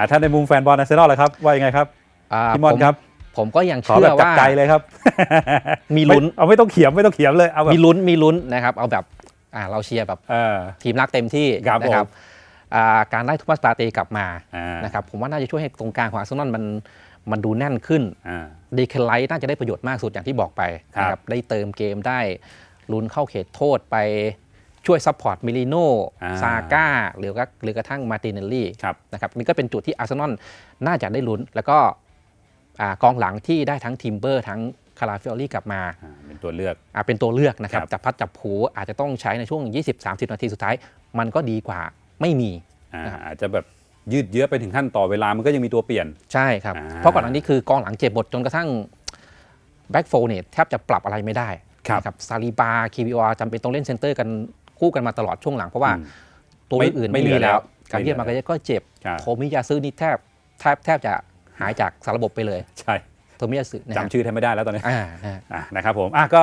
อะถ้าในมุมแฟนบอลอาร์เซนอลเลยครับว่ายังไงครับอ่าพี่มอนผมครับ ผมก็ยังขอเชื่แบอบจากว่าใจเลยครับ มีลุ้นไเอาไม่ต้องเขียมไม่ต้องเขียมเลยเอาแบบมีลุ้นมีลุ้นนะครับ เอาแบบอ่าเราเชียร์แบบเออ ทีมรักเต็มที่ครับนะครับผมอ่าการได้ทูมัสปาเตกลับมาอ่านะครับผมว่าน่าจะช่วยให้ตรงกลางของอาร์เซนอลมันมันดูแน่นขึ้น อ่า ดีเคลไลท์น่าจะได้ประโยชน์มากสุดอย่างที่บอกไปครับ นะครับได้เติมเกมได้ลุ้นเข้าเขตโทษไป ช่วยซัพพอร์ตมิลิโนอ่าซาก้าหรือก็หรือกระทั่งมาร์ติเนลลี่ครับนะครับนี่ก็เป็นจุดที่อาร์เซนอลน่าจะได้ลุ้น แล้วก็อ่ากองหลังที่ได้ทั้งทิมเบอร์ทั้งคาราฟิออรี่กลับมาอ่าเป็นตัวเลือกอ่าเป็นตัวเลือกนะครับครับจับพัดจับผูอาจจะต้องใช้ในช่วง 20-30 นาทีสุดท้าย มันก็ดีกว่าไม่มีอ่านะครับอาจจะแบบยืดเยื้อไปถึงขั้นต่อเวลามันก็ยังมีตัวเปลี่ยนใช่ครับอ่าเพราะก่อนหน้านี้คือกองหลังเจ็บหมดจนกระทั่งแบ็กโฟเนี่ยแทบจะปรับอะไรไม่ได้ครับนะครับซาลิบาคีวิอจำเป็นต้องเล่นเซนเตอร์กัน คู่กันมาตลอดช่วงหลังเพราะว่าอืมตัวไม่อื่นๆไม่ไม่เหลืมีอแล้วแล้วการเยียนไม่มาเหลือก็ก็เจ็บครับโทมิยาซึนี่แทบแทบแทบจะหายจากสารระบบไปเลย ใช่โทมิยาซึนะครัจำชื่อแทนไม่ได้แล้วตอนนี้อ่าอ่าอะนะครับผมอะก็